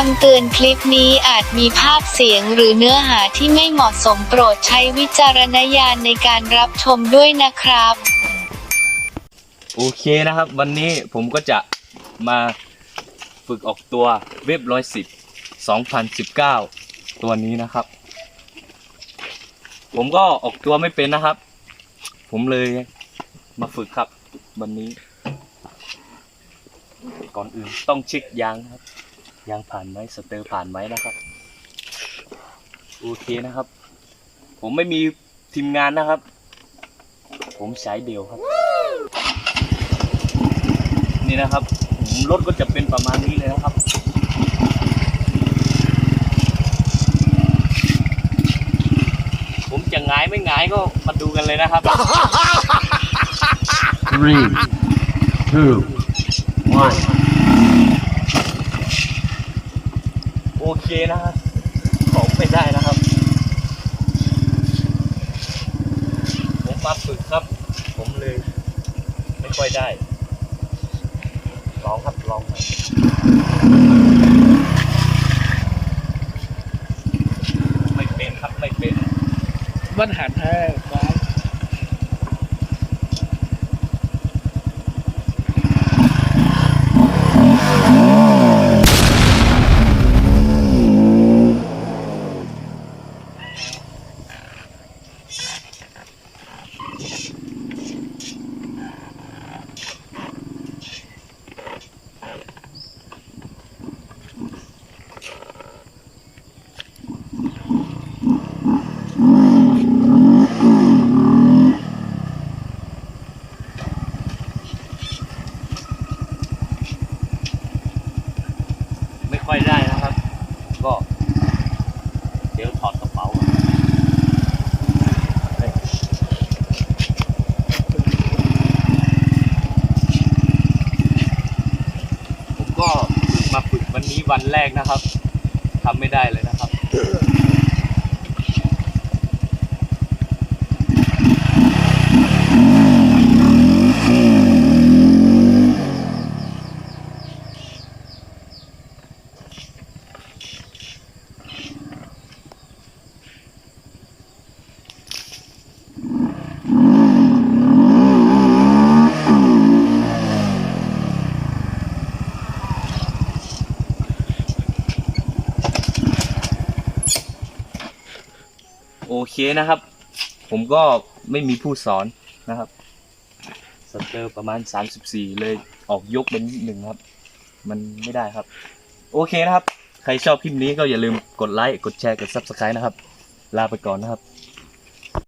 คำเตือนคลิปนี้อาจมีภาพเสียงหรือเนื้อหาที่ไม่เหมาะสมโปรดใช้วิจารณญาณในการรับชมด้วยนะครับ โอเคนะครับ วันนี้ผมก็จะมาฝึกออกตัวเว็บร้อยสิบสองพันสิบเก้าตัวนี้นะครับ ผมก็ออกตัวไม่เป็นนะครับ ผมเลยมาฝึกครับ วันนี้ ก่อนอื่นต้องเช็คยางครับ ยางผ่านไหมสเตอร์ผ่านไหมนะครับ โอเคนะครับ ผมไม่มีทีมงานนะครับ ผมใช้เดียวครับ นี่นะครับรถก็จะเป็นประมาณนี้เลยนะครับผมจะงายไม่งายก็มาดูกันเลยนะครับ Three, two, one. โอเคนะครับ ของไม่ได้นะครับ ผมมาฝึกครับ ผมเลย ไม่ค่อยได้ ลองครับลองครับไม่เป็นครับไม่เป็นมันหันให้ ค่อยได้นะครับ ก็ เดี๋ยวถอดกระเป๋าผมก็มาฝึกวันนี้วันแรกนะครับทำไม่ได้เลยนะครับ เคนะครับ ผมก็ไม่มีผู้สอนนะครับสเตอร์ประมาณ 34 เลยออกยกเป็นนิดหนึ่งครับ มันไม่ได้ครับ โอเคนะครับ ใครชอบคลิปนี้ก็อย่าลืมกดไลค์ กดแชร์ กด Subscribe นะครับ ลาไปก่อนนะครับ